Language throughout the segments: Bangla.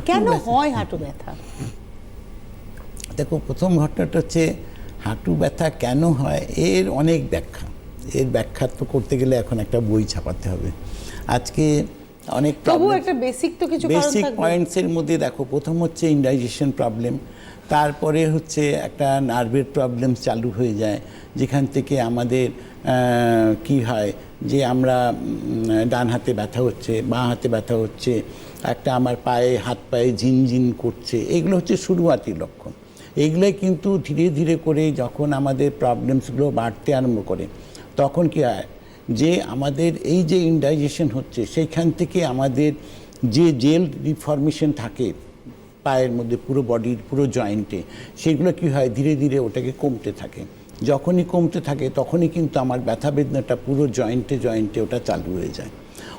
কেন হয় হাঁটু ব্যথা? দেখো প্রথম ঘটনাটা হচ্ছে হাঁটু ব্যথা কেন হয় এর অনেক ব্যাখ্যা। এর ব্যাখ্যা তো করতে গেলে এখন একটা বই ছাপাতে হবে। আজকে অনেক problem- একটা বেসিক তো কিছু বেসিক পয়েন্টসের মধ্যে দেখো প্রথম হচ্ছে ইনডাইজেশন প্রবলেম তারপরে হচ্ছে একটা নার্ভের প্রবলেম চালু হয়ে যায় যেখান থেকে আমাদের কি হয় যে আমরা ডান হাতে ব্যথা হচ্ছে বাঁ হাতে ব্যথা হচ্ছে একটা আমার পায়ে হাত পায়ে ঝিনঝিন করছে এগুলো হচ্ছে শুরুয়াতি লক্ষণ। এগুলোই কিন্তু ধীরে ধীরে করে যখন আমাদের প্রবলেমসগুলো বাড়তে আরম্ভ করে তখন কি হয় যে আমাদের এই যে ইনডাইজেশন হচ্ছে, সেইখান থেকে আমাদের যে জেল রিফরমেশন থাকে, পায়ের মধ্যে পুরো বডির পুরো জয়েন্টে সেগুলো কি হয়? ধীরে ধীরে ওটাকে কমতে থাকে। যখনই কমতে থাকে, তখনই কিন্তু আমার ব্যথা বেদনাটা পুরো জয়েন্টে জয়েন্টে ওটা চালু হয়ে যায়।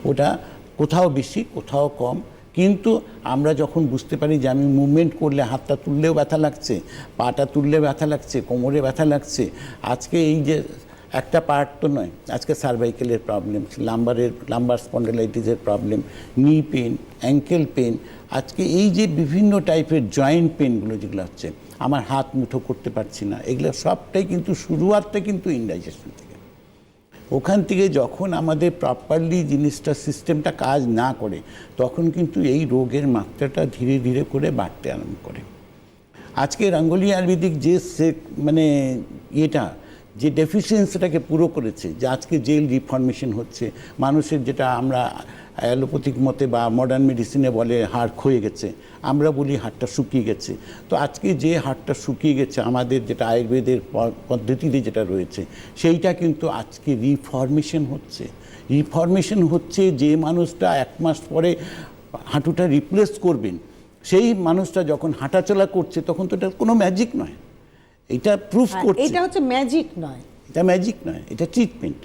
ওটা কোথাও বেশি, কোথাও কম। কিন্তু আমরা যখন বুঝতে পারি যে আমি মুভমেন্ট করলে হাতটা তুললেও ব্যথা লাগছে, পাটা তুললে ব্যথা লাগছে, কোমরে ব্যথা লাগছে, আজকে এই যে একটা পার্ট তো নয়। আজকে সার্ভাইকেলের প্রবলেম লাম্বারের lumbar স্পন্ডেলাইটিসের problem knee pain ankle pain আজকে এই যে বিভিন্ন টাইপের জয়েন্ট পেনগুলো যেগুলো হচ্ছে, আমার হাত মুঠো করতে পারছি না, এগুলো সবটাই কিন্তু শুরুয়াতটা কিন্তু ইনডাইজেশন থেকে। ওখান থেকে যখন আমাদের প্রপারলি জিনিসটা সিস্টেমটা কাজ না করে, তখন কিন্তু এই রোগের মাত্রাটা ধীরে ধীরে করে বাড়তে আরম্ভ করে। আজকে রঙ্গোলি আয়ুর্বেদিক যে মানে ইয়েটা যে ডেফিসিয়েন্সিটাকে পুরো করেছে, যে আজকে জেল রিফরমেশন হচ্ছে, মানুষের যেটা আমরা অ্যালোপ্যাথিক মতে বা মডার্ন মেডিসিনে বলে হাড় ক্ষয়ে গেছে, আমরা বলি হাড়টা শুকিয়ে গেছে। তো আজকে যে হাড়টা শুকিয়ে গেছে, আমাদের যেটা আয়ুর্বেদের পদ্ধতিতে যেটা রয়েছে, সেইটা কিন্তু আজকে রিফরমেশন হচ্ছে। রিফরমেশন হচ্ছে যে মানুষটা এক মাস পরে হাঁটুটা রিপ্লেস করবেন, সেই মানুষটা যখন হাঁটাচলা করছে, তখন তো এটা কোনো ম্যাজিক নয়। এটা প্রুফ হ্যাঁ, করছে। এটা হচ্ছে ম্যাজিক নয়। এটা ম্যাজিক নয় এটা ট্রিটমেন্ট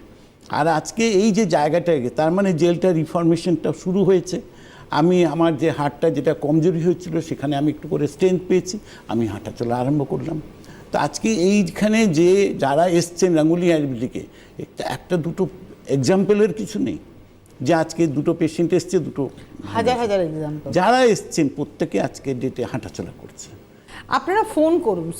আর আজকে এই যে জায়গাটা তার মানে জেলটা রিফরমেশনটা শুরু হয়েছে। আমি আমার যে হাড়টা যেটা কমজোরি হয়েছিল সেখানে আমি একটু করে স্ট্রেংথ পেয়েছি। আমি হাঁটা চলা আরম্ভ করলাম। তো আজকে এইখানে যে যারা এসছেন রাঙ্গুলি আয়ুর্বেদিকে একটা- একটা দুটো এক্সাম্পলের কিছু নেই। যে আজকে দুটো পেশেন্ট এসছে দুটো হাজার হাজার এক্সাম্পল যারা এসছেন প্রত্যেকে আজকে ডেটে হাঁটাচলা করছে। আপনারা ফোন করুন।